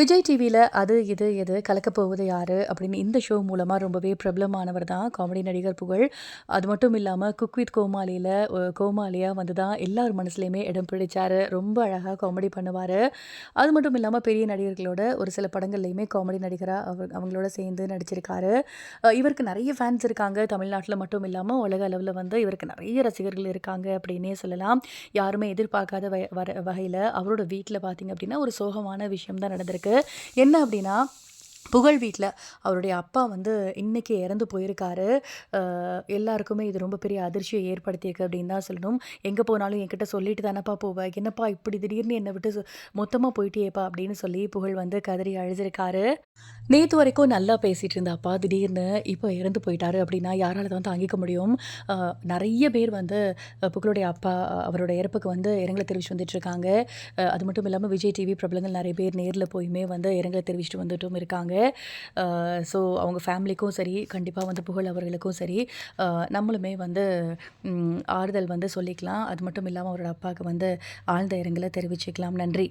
விஜய் டிவியில் அது இது எது கலக்கப் போவது அப்படின்னு இந்த ஷோ மூலமாக ரொம்பவே பிரபலமானவர் தான் காமெடி நடிகர் புகழ். அது மட்டும் இல்லாமல் குக் வித் கோமாளியில் கோமாளியாக வந்து தான் எல்லார் மனசுலையுமே இடம் பிடிச்சார். ரொம்ப அழகாக காமெடி பண்ணுவார். அது மட்டும் இல்லாமல் பெரிய நடிகர்களோட ஒரு சில படங்கள்லையுமே காமெடி நடிகராக அவர் அவங்களோட சேர்ந்து நடிச்சிருக்காரு. இவருக்கு நிறைய ஃபேன்ஸ் இருக்காங்க. தமிழ்நாட்டில் மட்டும் இல்லாமல் உலக அளவில் வந்து இவருக்கு நிறைய ரசிகர்கள் இருக்காங்க அப்படின்னே சொல்லலாம். யாருமே எதிர்பார்க்காத வ வர வகையில் அவரோட வீட்டில் பார்த்தீங்க அப்படின்னா ஒரு சோகமான விஷயம் தான் நடந்திருக்கு. என்ன அப்படின்னா புகழ் வீட்டில் அவருடைய அப்பா வந்து இன்றைக்கி இறந்து போயிருக்காரு. எல்லாருக்குமே இது ரொம்ப பெரிய அதிர்ச்சியை ஏற்படுத்தியிருக்கு அப்படின்னு தான் சொல்லணும். எங்கே போனாலும் என்கிட்ட சொல்லிட்டு தானப்பா போவேன் என்னப்பா இப்படி திடீர்னு என்னை விட்டு மொத்தமாக போயிட்டேப்பா அப்படின்னு சொல்லி புகழ் வந்து கதறி அழுதுருக்காரு. நேற்று வரைக்கும் நல்லா பேசிகிட்டு இருந்தாப்பா திடீர்னு. இப்போ இறந்து போயிட்டாரு அப்படின்னா யாரால் தான் தாங்கிக்க முடியும். நிறைய பேர் வந்து புகழுடைய அப்பா அவரோட இறப்புக்கு வந்து இரங்கலை தெரிவிச்சு வந்துட்டுருக்காங்க. அது மட்டும் இல்லாமல் விஜய் டிவி பிரபலங்கள் நிறைய பேர் நேரில் போயுமே வந்து இரங்கலை தெரிவிச்சுட்டு வந்துட்டும் இருக்காங்க. ஸோ அவங்க ஃபேமிலிக்கும் சரி கண்டிப்பாக வந்து புகழ் அவர்களுக்கும் சரி நம்மளுமே வந்து ஆறுதல் வந்து சொல்லிக்கலாம். அது மட்டும் இல்லாமல் அவரோட அப்பாவுக்கு வந்து ஆழ்ந்த இரங்கலை தெரிவிச்சுக்கலாம். நன்றி.